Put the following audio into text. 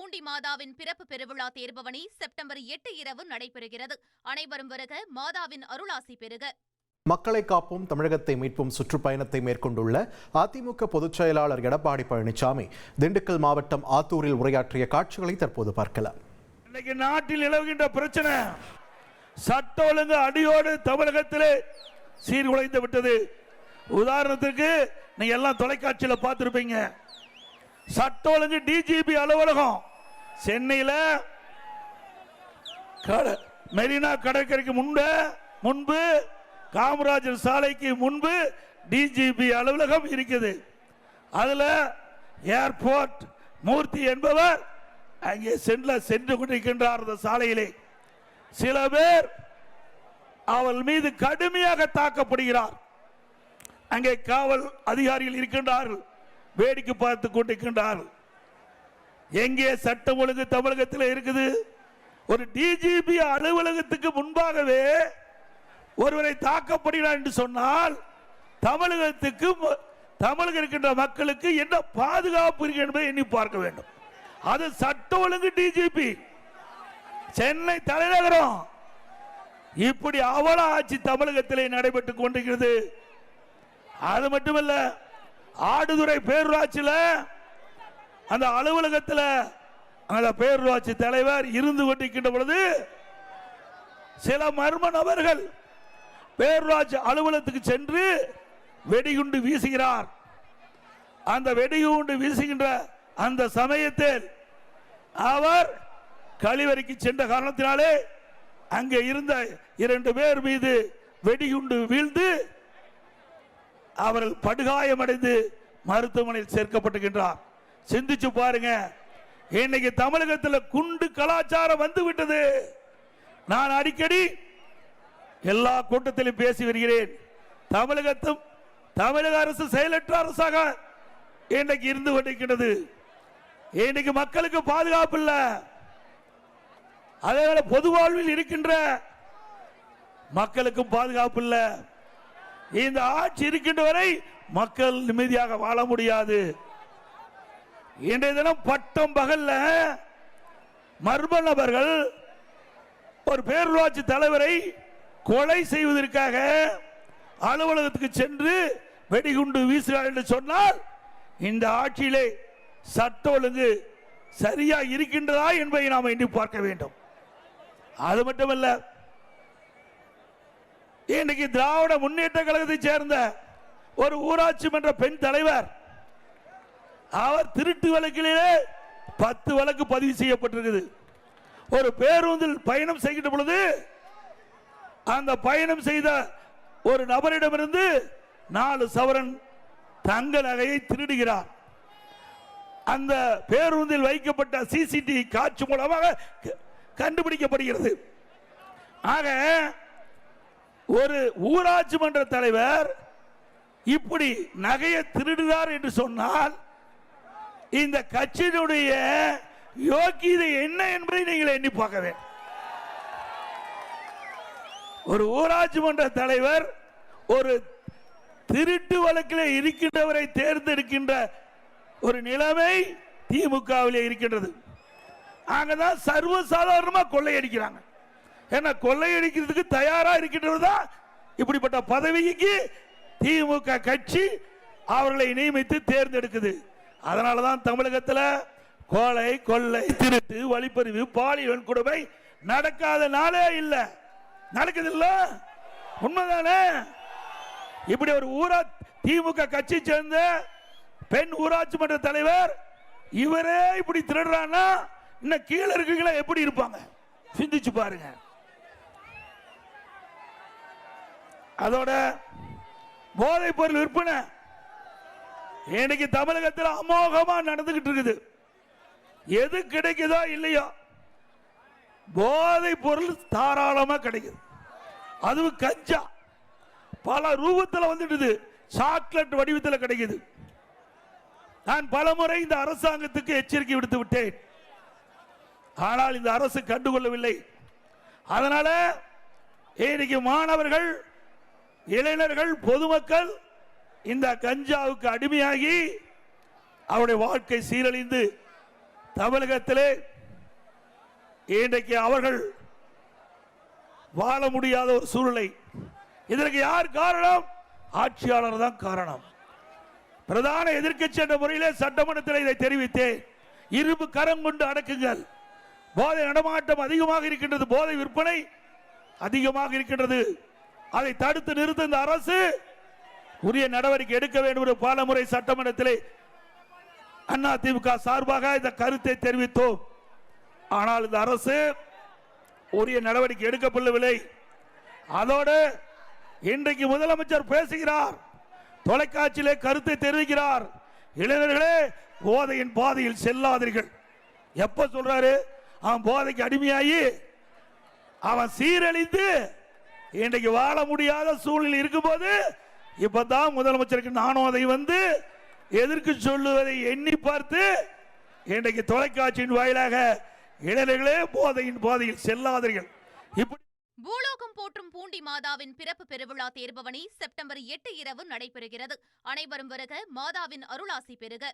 பூண்டி மாதாவின் பிறப்பு பெருவிழா தேர்பவனி செப்டம்பர் எட்டு இரவு நடைபெறுகிறது. அனைவரும் வருக மாதாவின் அருளாசி பெறுக மக்களை காப்போம் தமிழகத்தை மீட்போம் சுற்றுப்பயணத்தை மேற்கொண்டுள்ள அதிமுக பொதுச் செயலாளர் எடப்பாடி பழனிசாமி. திண்டுக்கல் மாவட்டம் ஆத்தூரில் உரையாற்றிய காட்சிகளை தற்போது பார்க்கலாம். இன்னைக்கு நாட்டில் நிலவுகின்ற பிரச்சனை சட்ட ஒழுங்கு அடியோடு தமிழகத்திலே சீர்குலைந்து விட்டது. உதாரணத்துக்கு நீங்க எல்லாம் தொலைக்காட்சியில பார்த்திருப்பீங்க. சட்ட ஒழுங்கு டிஜிபி அலுவலகம் சென்னையில மெரினா கடற்கரைக்கு முன்பு முன்பு காமராஜர் சாலைக்கு முன்பு டிஜிபி அலுவலகம் இருக்குது. அதுல ஏர்போர்ட் மூர்த்தி என்பவர் அங்கே சென்று சென்று கொண்டிருக்கின்றார் அந்த சாலையிலே. சில பேர் அவள் மீது கடுமையாக தாக்கப்படுகிறார். அங்கே காவல் அதிகாரிகள் இருக்கின்றார்கள். வேடிக்கை பார்த்து கொண்டிருக்கின்றார்கள். எங்கே சட்டம் ஒழுங்கு தமிழகத்தில் இருக்குது? ஒரு டிஜிபி அலுவலகத்துக்கு முன்பாகவே ஒருவரை தாக்கப்படுகிறார் என்று சொன்னால் தமிழகத்துக்கு ம- தமிழகம் இருக்கின்ற மக்களுக்கு என்ன பாதுகாப்பு இருக்கு என்பதை எண்ணி பார்க்க வேண்டும். அது சட்ட ஒழுங்கு டிஜிபி சென்னை தலைநகரம். இப்படி அவல ஆட்சி தமிழகத்திலே நடைபெற்றுக் கொண்டிருக்கிறது. அது மட்டுமல்ல ஆடுதுறை பேரூராட்சியில் அந்த அலுவலகத்தில் அந்த பேரூராட்சி தலைவர் இருந்து கொண்டிருக்கின்ற பொழுது சில மர்ம நபர்கள் பேரூராட்சி அலுவலகத்துக்கு சென்று வெடிகுண்டு வீசுகிறார். அந்த வெடிகுண்டு வீசுகின்ற அந்த சமயத்தில் அவர் கழிவறைக்கு சென்ற காரணத்தினாலே அங்கே இருந்த இரண்டு பேர் மீது வெடிகுண்டு வீழ்ந்து அவர்கள் படுகாயமடைந்து மருத்துவமனையில் சேர்க்கப்பட்டுகின்றார். சிந்திச்சு பாருங்க. இன்னைக்கு தமிழகத்தில் குண்டு கலாச்சாரம் வந்து விட்டது. நான் அடிக்கடி எல்லா கூட்டத்திலும் பேசி வருகிறேன். தமிழகத்தும் தமிழக அரசு செயலற்ற அரசாக இன்றைக்கு இருந்து கொண்டிருக்கிறது. இன்னைக்கு மக்களுக்கு பாதுகாப்பு இல்லை. அதே பொது வாழ்வில் இருக்கின்ற மக்களுக்கும் பாதுகாப்பு இல்லை. இந்த ஆட்சி இருக்கின்ற வரை மக்கள் நிம்மதியாக வாழ முடியாது. இன்றைய தினம் பட்டம் பகல்ல மர்ம நபர்கள் ஒரு பேரூராட்சி தலைவரை கொலை செய்வதற்காக அலுவலகத்துக்கு சென்று வெடிகுண்டு வீசுகிறார் என்று சொன்னால் இந்த ஆட்சியிலே சட்ட ஒழுங்கு சரியா இருக்கின்றதா என்பதை நாம் எண்ணி பார்க்க வேண்டும். அது மட்டுமல்ல இன்னைக்கு திராவிட முன்னேற்ற கழகத்தை சேர்ந்த ஒரு ஊராட்சி மன்ற பெண் தலைவர் அவர் திருட்டு வழக்கிலே பத்து வழக்கு பதிவு செய்யப்பட்டிருக்குது. ஒரு பேருந்தில் பயணம் செய்கின்ற பொழுது அந்த பயணம் செய்த ஒரு நபரிடமிருந்து நாலு சவரன் தங்க நகையை திருடுகிறார். அந்த பேருந்தில் வைக்கப்பட்ட சிசிடிவி காட்சி மூலமாக க- கண்டுபிடிக்கப்படுகிறது. ஆக ஒரு ஊராட்சி மன்ற தலைவர் இப்படி நகையை திருடுகிறார் என்று சொன்னால் இந்த கட்சியினுடைய யோக்கியதை என்ன என்பதை நீங்கள் எண்ணி பார்க்க ஒரு ஊராட்சி மன்ற தலைவர் ஒரு திருட்டு வழக்கில் இருக்கின்றவரை தேர்ந்தெடுக்கின்ற ஒரு நிலைமை திமுகவில் இருக்கின்றது. அங்கதான் சர்வசாதாரணமாக கொள்ளையடிக்கிறாங்க. ஏன்னா கொள்ளையடிக்கிறதுக்கு தயாரா இருக்கின்றது தான் இப்படிப்பட்ட பதவிக்கு திமுக கட்சி அவர்களை நியமித்து தேர்ந்தெடுக்குது. அதனால தான் தமிழகத்தில் கோலை கொள்ளை திருட்டு வழிப்பறிவு பாலியல் கொடுமை நடக்காத நாளே இல்லை. நடக்குது இல்ல? உண்மைதானே? இப்படி ஒரு ஊரா திமுக கட்சி சேர்ந்த பெண் ஊராட்சி மன்ற தலைவர் இவரே இப்படி திருடுறான்னா இன்னும் கீழே இருக்கீங்களா எப்படி இருப்பாங்க? சிந்திச்சு பாருங்க. அதோட போதைப் பொருள் விற்பனை இன்னைக்கு தமிழகத்தில் அமோகமா நடந்துகிட்டு இருக்குது எது கிடைக்குதோ இல்லையோ போதை பொருள் தாராளமா கிடைக்குது. அதுவும் கஞ்சா. பல ரூபத்தில் வந்துடுது சாக்லேட் வடிவத்தில் கிடைக்குது. நான் பலமுறை இந்த அரசாங்கத்துக்கு எச்சரிக்கை விடுத்து விட்டேன். ஆனால் இந்த அரசு கண்டுகொள்ளவில்லை. அதனால இன்னைக்கு மாணவர்கள் இளைஞர்கள் பொதுமக்கள் இந்த கஞ்சாவுக்கு அடிமையாகி அவருடைய வாழ்க்கை சீரழிந்து தமிழகத்திலே இன்றைக்கு அவர்கள் வாழ முடியாத ஒரு சூழ்நிலை. இதற்கு யார் காரணம்? ஆட்சியாளர் தான் காரணம். பிரதான எதிர்க்கட்சி என்ற முறையிலே சட்டமன்றத்தில் இதை தெரிவித்தேன். இரும்பு கரம் கொண்டு அடக்குங்கள். போதை நடமாட்டம் அதிகமாக இருக்கின்றது போதை விற்பனை அதிகமாக இருக்கின்றது. அதை தடுத்து நிறுத்த இந்த அரசு உரிய நடவடிக்கை எடுக்க வேண்டும் என்று பாலமுறை சட்டமன்றத்திலே அண்ணா திமுக சார்பாக இந்த கருத்தை தெரிவித்தோம். ஆனால் இந்த அரசு உரிய நடவடிக்கை எடுக்கப்படவில்லை. அதோடு இன்றைக்கு முதலமைச்சர் பேசுகிறார். தொலைக்காட்சியிலே கருத்தை தெரிவிக்கிறார். இளைஞர்களே போதையின் பாதையில் செல்லாதீர்கள். எப்ப சொல்றாரு? அவன் போதைக்கு அடிமையாகி அவன் சீரழிந்து இன்றைக்கு வாழ முடியாத சூழ்நிலை இருக்கும்போது இப்பதான் முதலமைச்சருக்கு நானும் அதை வந்து எதிர்க்கு சொல்லுவதை எண்ணி பார்த்து இன்றைக்கு தொலைக்காட்சியின் வாயிலாக இளைஞர்களே போதையின் போதையில் செல்லாதீர்கள். இப்படி பூலோகம் போற்றும் பூண்டி மாதாவின் பிறப்பு பெருவிழா தேர்பவனி செப்டம்பர் எட்டு இரவு நடைபெறுகிறது. அனைவரும் வருக மாதாவின் அருளாசி பெறுக.